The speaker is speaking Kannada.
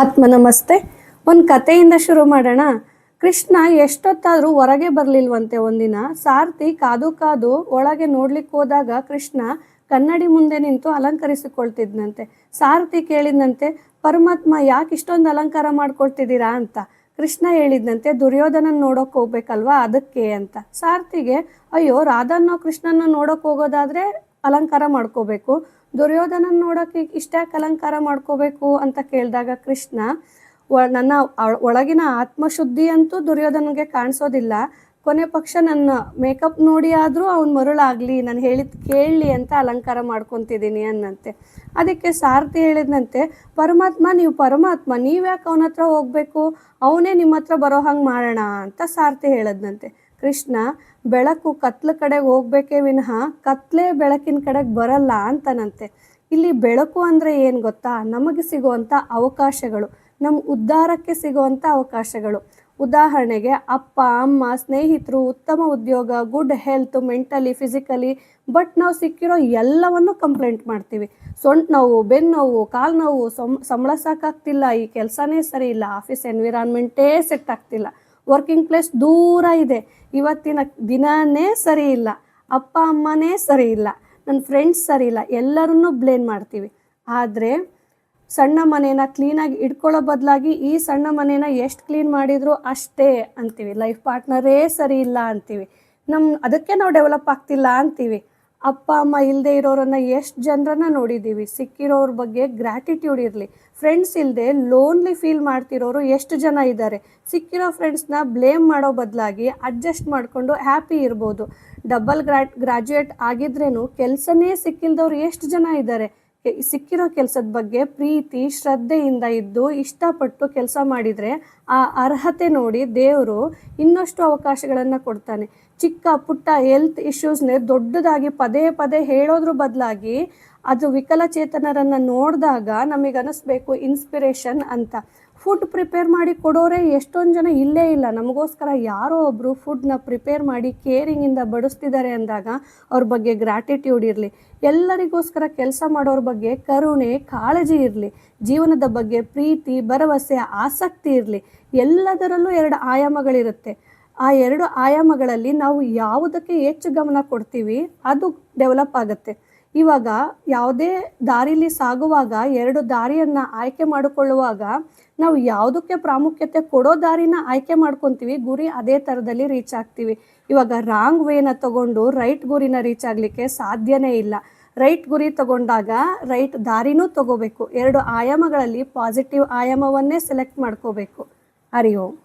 ಆತ್ಮ ನಮಸ್ತೆ ಒಂದು ಕಥೆಯಿಂದ ಶುರು ಮಾಡೋಣ. ಕೃಷ್ಣ ಎಷ್ಟೊತ್ತಾದರೂ ಹೊರಗೆ ಬರಲಿಲ್ವಂತೆ ಒಂದಿನ. ಸಾರ್ಥಿ ಕಾದು ಕಾದು ಒಳಗೆ ನೋಡ್ಲಿಕ್ಕೆ ಹೋದಾಗ ಕೃಷ್ಣ ಕನ್ನಡಿ ಮುಂದೆ ನಿಂತು ಅಲಂಕರಿಸಿಕೊಳ್ತಿದ್ನಂತೆ. ಸಾರ್ಥಿ ಕೇಳಿದಂತೆ ಪರಮಾತ್ಮ ಯಾಕೆ ಇಷ್ಟೊಂದು ಅಲಂಕಾರ ಮಾಡ್ಕೊಳ್ತಿದ್ದೀರಾ? ಅಂತ. ಕೃಷ್ಣ ಹೇಳಿದ್ನಂತೆ ದುರ್ಯೋಧನ ನೋಡೋಕೆ ಹೋಗ್ಬೇಕಲ್ವಾ ಅದಕ್ಕೆ? ಅಂತ. ಸಾರ್ಥಿಗೆ ಅಯ್ಯೋ ರಾಧನ್ನೋ ಕೃಷ್ಣನ ನೋಡೋಕೆ ಹೋಗೋದಾದ್ರೆ ಅಲಂಕಾರ ಮಾಡ್ಕೋಬೇಕು. ದುರ್ಯೋಧನ ನೋಡೋಕೆ ಇಷ್ಟ್ಯಾಕೆ ಅಲಂಕಾರ ಮಾಡ್ಕೋಬೇಕು ಅಂತ ಕೇಳಿದಾಗ ಕೃಷ್ಣ ನನ್ನ ಒಳಗಿನ ಆತ್ಮಶುದ್ಧಿ ಅಂತೂ ದುರ್ಯೋಧನಗೆ ಕಾಣಿಸೋದಿಲ್ಲ. ಕೊನೆ ಪಕ್ಷ ನನ್ನ ಮೇಕಪ್ ನೋಡಿ ಆದರೂ ಅವ್ನು ಮರುಳಾಗಲಿ. ನಾನು ಹೇಳಿದ ಕೇಳಲಿ ಅಂತ ಅಲಂಕಾರ ಮಾಡ್ಕೊತಿದ್ದೀನಿ ಅನ್ನಂತೆ. ಅದಕ್ಕೆ ಸಾರಥಿ ಹೇಳಿದಂತೆ ಪರಮಾತ್ಮ, ನೀವು ಪರಮಾತ್ಮ. ನೀವ್ಯಾಕೆ ಅವನ ಹತ್ರ ಹೋಗ್ಬೇಕು? ಅವನೇ ನಿಮ್ಮ ಹತ್ರ ಬರೋ ಹಂಗೆ ಮಾಡೋಣ ಅಂತ ಸಾರಥಿ ಹೇಳದ್ನಂತೆ. ಕೃಷ್ಣ, ಬೆಳಕು ಕತ್ಲ ಕಡೆಗೆ ಹೋಗ್ಬೇಕೇ ವಿನಃ ಕತ್ಲೇ ಬೆಳಕಿನ ಕಡೆಗೆ ಬರಲ್ಲ ಅಂತನಂತೆ. ಇಲ್ಲಿ ಬೆಳಕು ಅಂದರೆ ಏನು ಗೊತ್ತಾ? ನಮಗೆ ಸಿಗುವಂಥ ಅವಕಾಶಗಳು ನಮ್ಮ ಉದ್ಧಾರಕ್ಕೆ ಸಿಗುವಂಥ ಅವಕಾಶಗಳು. ಉದಾಹರಣೆಗೆ, ಅಪ್ಪ, ಅಮ್ಮ, ಸ್ನೇಹಿತರು, ಉತ್ತಮ ಉದ್ಯೋಗ, good health, mentally, physically, but ನಾವು ಸಿಕ್ಕಿರೋ ಎಲ್ಲವನ್ನು ಕಂಪ್ಲೇಂಟ್ ಮಾಡ್ತೀವಿ. ಸೊಂಟ ನೋವು ಬೆನ್ನು ನೋವು, ಕಾಲು ನೋವು, ಸಂ, ಸಂಬಳ ಸಾಕಾಗ್ತಿಲ್ಲ, ಈ ಕೆಲಸನೇ ಸರಿ ಇಲ್ಲ, ಆಫೀಸ್ ಎನ್ವಿರಾನ್ಮೆಂಟೇ ಸೆಟ್ ಆಗ್ತಿಲ್ಲ. ವರ್ಕಿಂಗ್ ಪ್ಲೇಸ್ ದೂರ ಇದೆ. ಇವತ್ತಿನ ದಿನನೇ ಸರಿ ಇಲ್ಲ. ಅಪ್ಪ, ಅಮ್ಮನೇ ಸರಿ ಇಲ್ಲ. ನನ್ನ ಫ್ರೆಂಡ್ಸ್ ಸರಿ ಇಲ್ಲ. ಎಲ್ಲರನ್ನೂ ಬ್ಲೇಮ್ ಮಾಡ್ತೀವಿ. ಆದರೆ ಸಣ್ಣ ಮನೇನ ಕ್ಲೀನಾಗಿ ಇಟ್ಕೊಳ್ಳೋ ಬದಲಾಗಿ ಈ ಸಣ್ಣ ಮನೇನ ಎಷ್ಟು ಕ್ಲೀನ್ ಮಾಡಿದ್ರು ಅಷ್ಟೇ ಅಂತೀವಿ. ಲೈಫ್ ಪಾರ್ಟ್ನರೇ ಸರಿ ಇಲ್ಲ ಅಂತೀವಿ. ನಮ್ಮ ಅದಕ್ಕೆ ನಾವು ಡೆವಲಪ್ ಆಗ್ತಿಲ್ಲ ಅಂತೀವಿ. ಅಪ್ಪ, ಅಮ್ಮ ಇಲ್ಲದೆ ಇರೋರನ್ನ ಎಷ್ಟು ಜನರನ್ನ ನೋಡಿದ್ದೀವಿ ಸಿಕ್ಕಿರೋರ ಬಗ್ಗೆ ಗ್ರ್ಯಾಟಿಟ್ಯೂಡ್ ಇರಲಿ. ಫ್ರೆಂಡ್ಸ್ ಇಲ್ಲದೆ ಲೋನ್ಲಿ ಫೀಲ್ ಮಾಡ್ತಿರೋರು ಎಷ್ಟು ಜನ ಇದ್ದಾರೆ ಸಿಕ್ಕಿರೋ ಫ್ರೆಂಡ್ಸ್ನ ಬ್ಲೇಮ್ ಮಾಡೋ ಬದಲಾಗಿ ಅಡ್ಜಸ್ಟ್ ಮಾಡಿಕೊಂಡು ಹ್ಯಾಪಿ ಇರ್ಬೋದು. ಡಬಲ್ ಗ್ರಾ ಗ್ರಾಜ್ಯುಯೇಟ್ ಆಗಿದ್ರೇನು ಕೆಲಸನೇ ಸಿಕ್ಕಿಲ್ದವ್ರು ಎಷ್ಟು ಜನ ಇದ್ದಾರೆ ಸಿಕ್ಕಿರೋ ಕೆಲಸದ ಬಗ್ಗೆ ಪ್ರೀತಿ, ಶ್ರದ್ಧೆಯಿಂದ ಇದ್ದು ಇಷ್ಟಪಟ್ಟು ಕೆಲಸ ಮಾಡಿದರೆ ಆ ಅರ್ಹತೆ ನೋಡಿ ದೇವರು ಇನ್ನಷ್ಟು ಅವಕಾಶಗಳನ್ನು ಕೊಡ್ತಾನೆ. ಚಿಕ್ಕ ಪುಟ್ಟ ಹೆಲ್ತ್ ಇಶ್ಯೂಸ್ನೇ ದೊಡ್ಡದಾಗಿ ಪದೇ ಪದೇ ಹೇಳೋದ್ರ ಬದಲಾಗಿ ಅದು ವಿಕಲಚೇತನರನ್ನು ನೋಡಿದಾಗ ನಮಗೆ ಅನ್ನಿಸ್ಬೇಕು ಇನ್ಸ್ಪಿರೇಷನ್ ಅಂತ. ಫುಡ್ ಪ್ರಿಪೇರ್ ಮಾಡಿ ಕೊಡೋರೇ ಎಷ್ಟೊಂದು ಜನ ಇಲ್ಲೇ ಇಲ್ಲ. ನಮಗೋಸ್ಕರ ಯಾರೋ ಒಬ್ಬರು ಫುಡ್ನ ಪ್ರಿಪೇರ್ ಮಾಡಿ ಕೇರಿಂಗಿಂದ ಬಡಿಸ್ತಿದ್ದಾರೆ ಅಂದಾಗ ಅವ್ರ ಬಗ್ಗೆ ಗ್ರ್ಯಾಟಿಟ್ಯೂಡ್ ಇರಲಿ. ಎಲ್ಲರಿಗೋಸ್ಕರ ಕೆಲಸ ಮಾಡೋರ ಬಗ್ಗೆ ಕರುಣೆ, ಕಾಳಜಿ ಇರಲಿ. ಜೀವನದ ಬಗ್ಗೆ ಪ್ರೀತಿ, ಭರವಸೆ, ಆಸಕ್ತಿ ಇರಲಿ. ಎಲ್ಲದರಲ್ಲೂ ಎರಡು ಆಯಾಮಗಳಿರುತ್ತೆ. ಆ ಎರಡು ಆಯಾಮಗಳಲ್ಲಿ ನಾವು ಯಾವುದಕ್ಕೆ ಹೆಚ್ಚು ಗಮನ ಕೊಡ್ತೀವಿ, ಅದು ಡೆವಲಪ್ ಆಗುತ್ತೆ. ಇವಾಗ ಯಾವುದೇ ದಾರಿಲಿ ಸಾಗುವಾಗ, ಎರಡು ದಾರಿಯನ್ನು ಆಯ್ಕೆ ಮಾಡಿಕೊಳ್ಳುವಾಗ, ನಾವು ಯಾವುದಕ್ಕೆ ಪ್ರಾಮುಖ್ಯತೆ ಕೊಡೋ ದಾರಿನ ಆಯ್ಕೆ ಮಾಡ್ಕೊತೀವಿ, ಗುರಿ ಅದೇ ಥರದಲ್ಲಿ ರೀಚ್ ಆಗ್ತೀವಿ. ಇವಾಗ ರಾಂಗ್ ವೇನ ತಗೊಂಡು ರೈಟ್ ಗುರಿನ ರೀಚ್ ಆಗಲಿಕ್ಕೆ ಸಾಧ್ಯನೇ ಇಲ್ಲ. ರೈಟ್ ಗುರಿ ತಗೊಂಡಾಗ ರೈಟ್ ದಾರಿನೂ ತಗೋಬೇಕು. ಎರಡು ಆಯಾಮಗಳಲ್ಲಿ ಪಾಸಿಟಿವ್ ಆಯಾಮವನ್ನೇ ಸೆಲೆಕ್ಟ್ ಮಾಡ್ಕೋಬೇಕು. ಹರಿ ಓಂ.